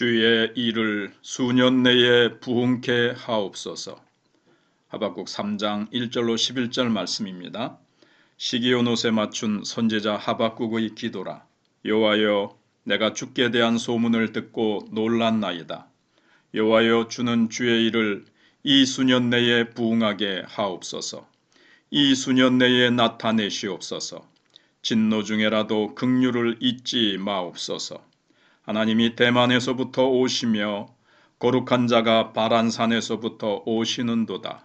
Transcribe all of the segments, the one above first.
주의 일을 수년 내에 부흥케 하옵소서. 하박국 3장 1절로 11절 말씀입니다. 시기온 옷에 맞춘 선제자 하박국의 기도라. 여호와여 내가 주께 대한 소문을 듣고 놀란나이다. 여호와여 주는 주의 일을 이 수년 내에 부응하게 하옵소서. 이 수년 내에 나타내시옵소서. 진노 중에라도 긍휼을 잊지 마옵소서. 하나님이 대만에서부터 오시며 거룩한 자가 바란산에서부터 오시는도다.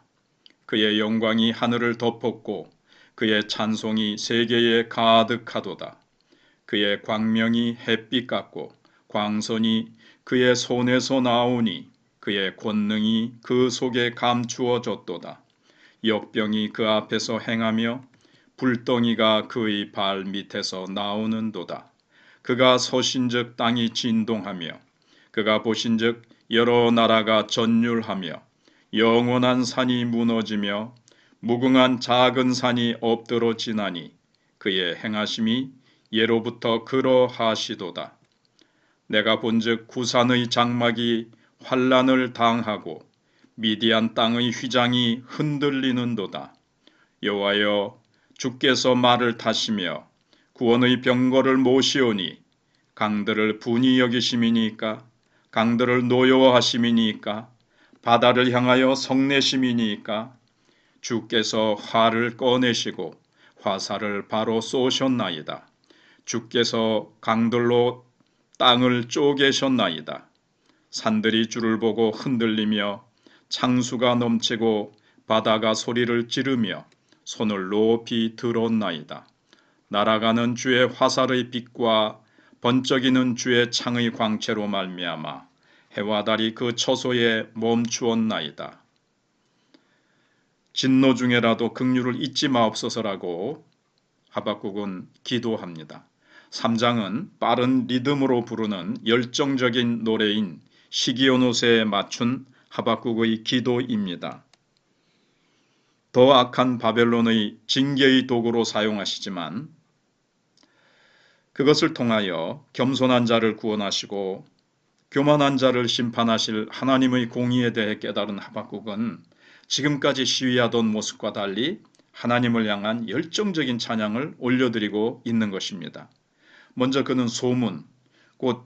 그의 영광이 하늘을 덮었고 그의 찬송이 세계에 가득하도다. 그의 광명이 햇빛 같고 광선이 그의 손에서 나오니 그의 권능이 그 속에 감추어졌도다. 역병이 그 앞에서 행하며 불덩이가 그의 발 밑에서 나오는도다. 그가 서신즉 땅이 진동하며 그가 보신즉 여러 나라가 전율하며 영원한 산이 무너지며 무궁한 작은 산이 엎드러 지나니 그의 행하심이 예로부터 그러하시도다. 내가 본즉 구산의 장막이 환란을 당하고 미디안 땅의 휘장이 흔들리는도다. 여호와여 주께서 말을 타시며 구원의 병거를 모시오니 강들을 분이 여기심이니까 강들을 노여워하심이니까 바다를 향하여 성내심이니까 주께서 화를 꺼내시고 화살을 바로 쏘셨나이다. 주께서 강들로 땅을 쪼개셨나이다. 산들이 주를 보고 흔들리며 창수가 넘치고 바다가 소리를 지르며 손을 높이 들었나이다. 날아가는 주의 화살의 빛과 번쩍이는 주의 창의 광채로 말미암아 해와 달이 그 처소에 멈추었나이다. 진노 중에라도 긍휼을 잊지 마옵소서라고 하박국은 기도합니다. 3장은 빠른 리듬으로 부르는 열정적인 노래인 시기오노세에 맞춘 하박국의 기도입니다. 더 악한 바벨론의 징계의 도구로 사용하시지만 그것을 통하여 겸손한 자를 구원하시고 교만한 자를 심판하실 하나님의 공의에 대해 깨달은 하박국은 지금까지 시위하던 모습과 달리 하나님을 향한 열정적인 찬양을 올려드리고 있는 것입니다. 먼저 그는 소문, 곧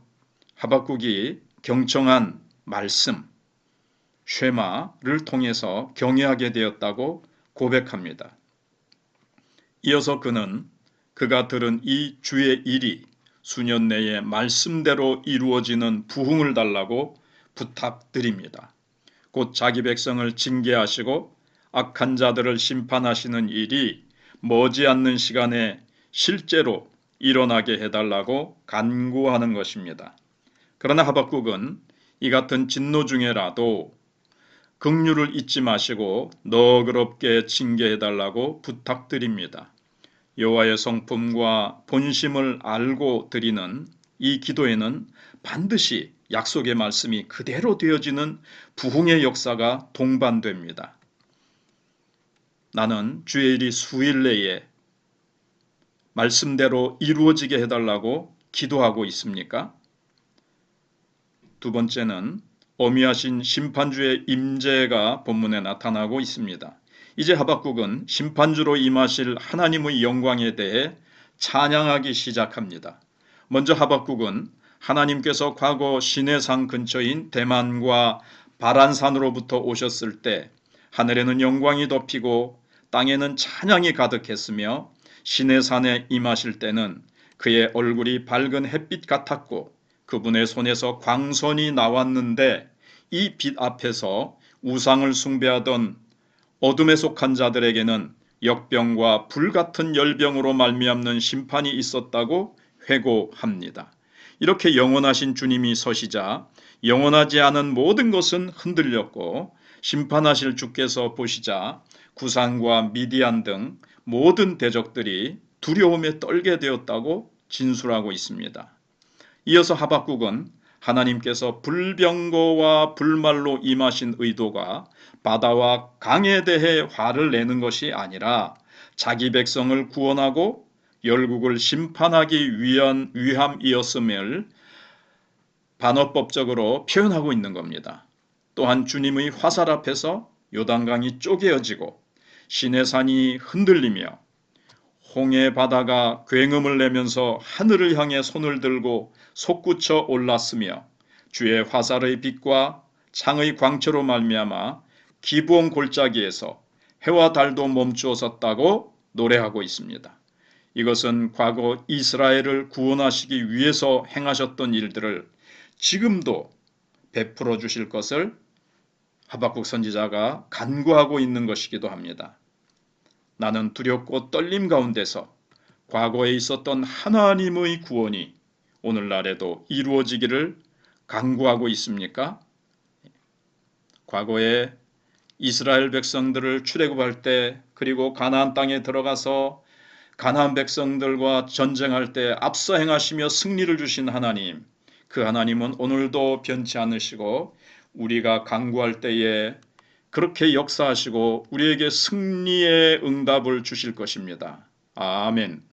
하박국이 경청한 말씀, 쉐마를 통해서 경외하게 되었다고 고백합니다. 이어서 그는 그가 들은 이 주의 일이 수년 내에 말씀대로 이루어지는 부흥을 달라고 부탁드립니다. 곧 자기 백성을 징계하시고 악한 자들을 심판하시는 일이 머지않는 시간에 실제로 일어나게 해달라고 간구하는 것입니다. 그러나 하박국은 이 같은 진노 중에라도 긍휼을 잊지 마시고 너그럽게 징계해달라고 부탁드립니다. 여호와의 성품과 본심을 알고 드리는 이 기도에는 반드시 약속의 말씀이 그대로 되어지는 부흥의 역사가 동반됩니다. 나는 주의 일이 수일 내에 말씀대로 이루어지게 해달라고 기도하고 있습니까? 두 번째는 어미하신 심판주의 임재가 본문에 나타나고 있습니다. 이제 하박국은 심판주로 임하실 하나님의 영광에 대해 찬양하기 시작합니다. 먼저 하박국은 하나님께서 과거 시내산 근처인 대만과 바란산으로부터 오셨을 때 하늘에는 영광이 덮이고 땅에는 찬양이 가득했으며 시내산에 임하실 때는 그의 얼굴이 밝은 햇빛 같았고 그분의 손에서 광선이 나왔는데 이 빛 앞에서 우상을 숭배하던 어둠에 속한 자들에게는 역병과 불같은 열병으로 말미암는 심판이 있었다고 회고합니다. 이렇게 영원하신 주님이 서시자 영원하지 않은 모든 것은 흔들렸고 심판하실 주께서 보시자 구산과 미디안 등 모든 대적들이 두려움에 떨게 되었다고 진술하고 있습니다. 이어서 하박국은 하나님께서 불병거와 불말로 임하신 의도가 바다와 강에 대해 화를 내는 것이 아니라 자기 백성을 구원하고 열국을 심판하기 위한 위함이었음을 반어법적으로 표현하고 있는 겁니다. 또한 주님의 화살 앞에서 요단강이 쪼개어지고 시내산이 흔들리며 홍해 바다가 굉음을 내면서 하늘을 향해 손을 들고 솟구쳐 올랐으며 주의 화살의 빛과 창의 광채로 말미암아 기부온 골짜기에서 해와 달도 멈추었었다고 노래하고 있습니다. 이것은 과거 이스라엘을 구원하시기 위해서 행하셨던 일들을 지금도 베풀어 주실 것을 하박국 선지자가 간구하고 있는 것이기도 합니다. 나는 두렵고 떨림 가운데서 과거에 있었던 하나님의 구원이 오늘날에도 이루어지기를 간구하고 있습니까? 과거에 이스라엘 백성들을 출애굽할 때 그리고 가나안 땅에 들어가서 가나안 백성들과 전쟁할 때 앞서 행하시며 승리를 주신 하나님 그 하나님은 오늘도 변치 않으시고 우리가 간구할 때에 그렇게 역사하시고 우리에게 승리의 응답을 주실 것입니다. 아멘.